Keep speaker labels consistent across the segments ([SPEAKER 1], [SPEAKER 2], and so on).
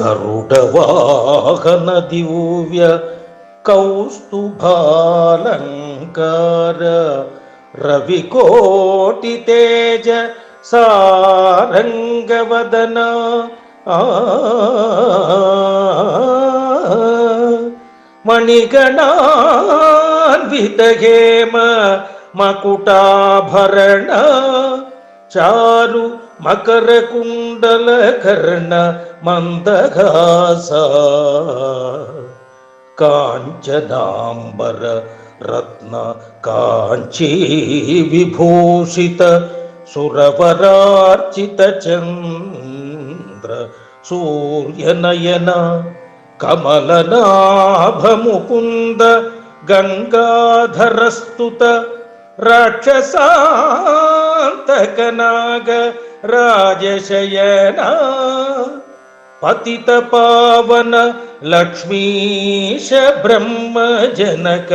[SPEAKER 1] గరుడవాహన దివ్య కౌస్తుభాలంకార రవికోటి తేజ సారంగవదన. ఆ మణిగణాన్వితహేమ మకుటాభరణ చారు మకర కుండల కర్ణ మందఘాస కాంచనాంబర రత్న కాంచీ राजशयन पतितपावन लक्ष्मीश ब्रह्मजनक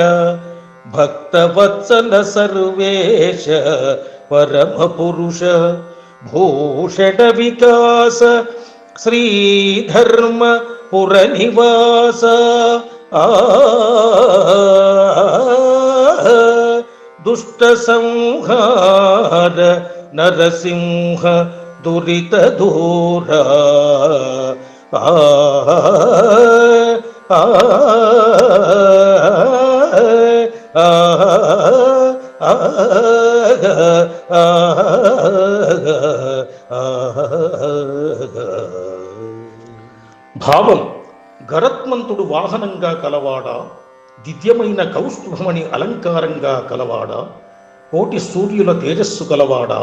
[SPEAKER 1] भक्तवत्सल सर्वेश परमपुरुष भूषडविकास श्रीधर्म पुरनिवास। आ दुष्टसंहार నరసింహ దురిత దూర భావం గరత్మంతుడు వాహనంగా కలవాడా దివ్యమైన కౌస్తుభమణి అలంకారంగా కలవాడా కోటి సూర్యుల తేజస్సు కలవాడా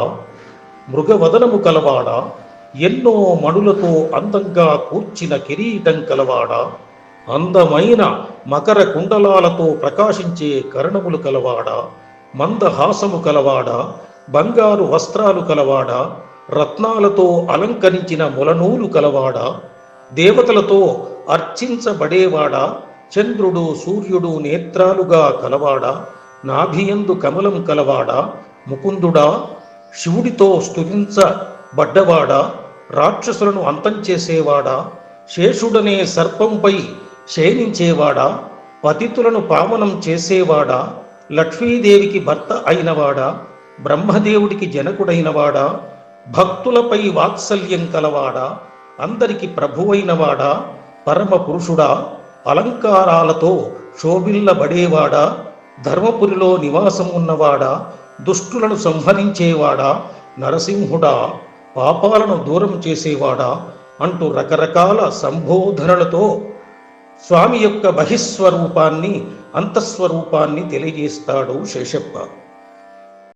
[SPEAKER 1] మృగవదనము కలవాడా ఎన్నో మణులతో అందంగా కూర్చిన కిరీటం కలవాడా అందమైన మకర కుండలాలతో ప్రకాశించే కరణములు కలవాడా మందహాసము కలవాడా బంగారు వస్త్రాలు కలవాడా రత్నాలతో అలంకరించిన ములనూలు కలవాడా దేవతలతో అర్చించబడేవాడా చంద్రుడు సూర్యుడు నేత్రాలుగా కలవాడా నాభియందు కమలం కలవాడా? ముకుందుడా? శివుడితో స్తుతించబడ్డవాడా రాక్షసులను అంతం చేసేవాడా? శేషుడనే సర్పంపై శయనించేవాడా పతితులను పావనం చేసేవాడా? లక్ష్మీదేవికి భర్త అయినవాడా? బ్రహ్మదేవుడికి జనకుడైనవాడా? భక్తులపై వాత్సల్యం కలవాడా? అందరికి ప్రభువైనవాడా? పరమ పురుషుడా అలంకారాలతో శోభిల్లబడేవాడా? ధర్మపురిలో నివాసం ఉన్నవాడా దుష్టులను సంహరించేవాడా నరసింహుడా పాపాలను దూరం చేసేవాడా అంటూ రకరకాల సంబోధనలతో స్వామి యొక్క బహిస్వరూపాన్ని అంతఃస్వరూపాన్ని తెలియజేస్తాడు శేషప్ప.